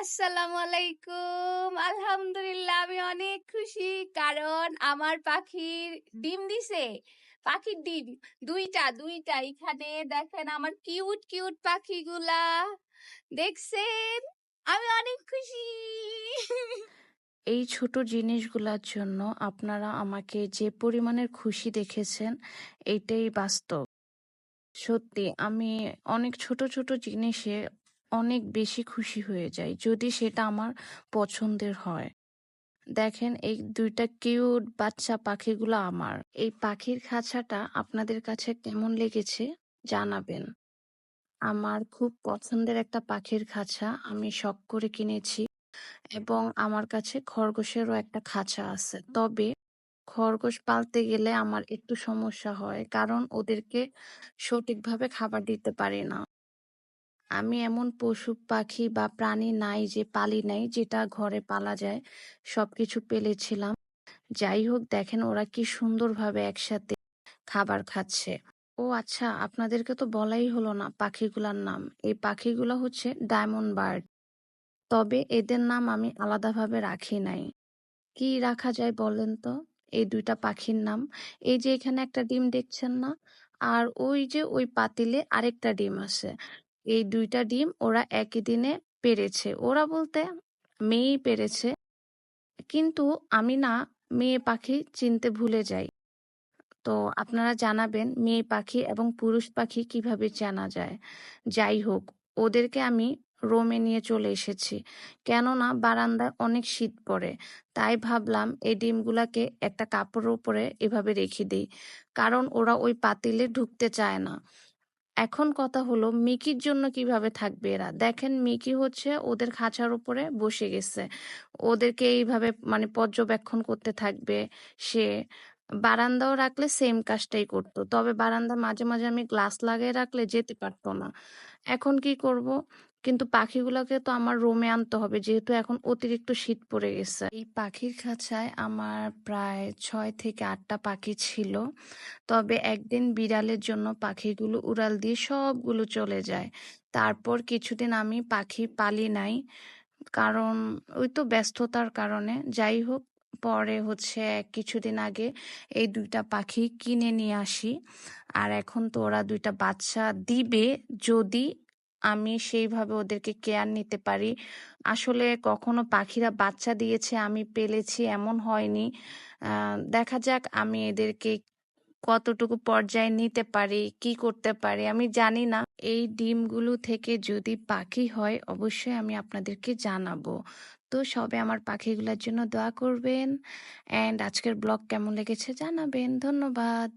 আসসালামু আলাইকুম আলহামদুলিল্লাহ, আমি অনেক খুশি কারণ আমার পাখির ডিম দিছে। পাখির ডিম, দুইটা দুইটা। এখানে দেখেন আমার কিউট কিউট পাখিগুলা। দেখছেন? আমি অনেক খুশি। এই ছোট জিনিসগুলোর জন্য আপনারা আমাকে যে পরিমাণের খুশি দেখেছেন এইটাই বাস্তব। সত্যি, আমি অনেক ছোট ছোট জিনিসে অনেক বেশি খুশি হয়ে যাই যদি সেটা আমার পছন্দের হয়। দেখেন, এই দুইটা কিউট বাচ্চা পাখিগুলো আমার। এই পাখির খাঁচাটা আপনাদের কাছে কেমন লেগেছে জানাবেন। আমার খুব পছন্দের একটা পাখির খাঁচা আমি শখ করে কিনেছি এবং আমার কাছে খরগোশেরও একটা খাঁচা আছে। তবে খরগোশ পালতে গেলে আমার একটু সমস্যা হয় কারণ ওদেরকে সঠিকভাবে খাবার দিতে পারি না। আমি এমন পশু, পাখি বা প্রাণী নাই যে পালি নাই যেটা ঘরে পালা যায়, সবকিছু পেলেছিলাম। যাই হোক, দেখেন ওরা কি সুন্দরভাবে একসাথে খাবার খাচ্ছে। ও আচ্ছা আপনাদেরকে তো বলাই হলো না পাখিগুলার নাম। এই পাখিগুলো হচ্ছে ডায়মন্ড বার্ড। তবে এদের নাম আমি আলাদাভাবে রাখি নাই। কি রাখা যায় বলেন তো? এই দুইটা পাখির নাম। এই যে এখানে একটা ডিম দেখছেন না? আর ওই যে ওই পাতিলে আরেকটা ডিম আছে। এই দুইটা ডিম ওরা একই দিনে পেরেছে। ওরা বলতে মেয়েই পেরেছে। কিন্তু আমি না মেয়ে পাখি চিনতে ভুলে যাই। তো আপনারা জানাবেন মেয়ে পাখি এবং পুরুষ পাখি কীভাবে চেনা যায়। যাই হোক, ওদেরকে আমি রোমে নিয়ে চলে এসেছি। কেননা বারান্দায় অনেক শীত পড়ে, তাই ভাবলাম এই ডিমগুলাকে একটা কাপড়ের উপরে এভাবে রেখে দিই। কারণ ওরা ওই পাতিলে ঢুকতে চায় না। এখন কথা হলো মিকির জন্য কীভাবে থাকবে এরা? দেখেন মিকি হচ্ছে ওদের খাঁচার উপরে বসে গেছে। ওদেরকে এইভাবে মানে পর্যবেক্ষণ করতে থাকবে সে। বারান্দাও রাখলে সেম কাজটাই করতো। তবে বারান্দা মাঝে মাঝে আমি গ্লাস লাগিয়ে রাখলে যেতে পারতো না। এখন কি করব? কিন্তু পাখিগুলোকে তো আমার রোমে আনতে হবে, যেহেতু এখন অতিরিক্ত শীত পড়ে গেছে। এই পাখির খাঁচায় আমার প্রায় ছয় থেকে আটটা পাখি ছিল। তবে একদিন বিড়ালের জন্য পাখিগুলো উড়াল দিয়ে সবগুলো চলে যায়। তারপর কিছুদিন আমি পাখি পালি নাই, কারণ ওই তো ব্যস্ততার কারণে। যাই হোক, পরে হচ্ছে কিছুদিন আগে এই দুইটা পাখি কিনে নিয়ে আসি। আর এখন তো ওরা দুইটা বাচ্চা দিবে যদি আমি সেইভাবে ওদেরকে কেয়ার নিতে পারি। আসলে কখনো পাখিরা বাচ্চা দিয়েছে, আমি পেলেছি, এমন হয়নি। দেখা যাক আমি এদেরকে কতটুকু পর্যায়ে নিতে পারি, কি করতে পারি, আমি জানি না। এই ডিমগুলো থেকে যদি পাখি হয়, অবশ্যই আমি আপনাদেরকে জানাব। তো সবে আমার পাখিগুলোর জন্য দোয়া করবেন। অ্যান্ড আজকের ব্লগ কেমন লেগেছে জানাবেন। ধন্যবাদ।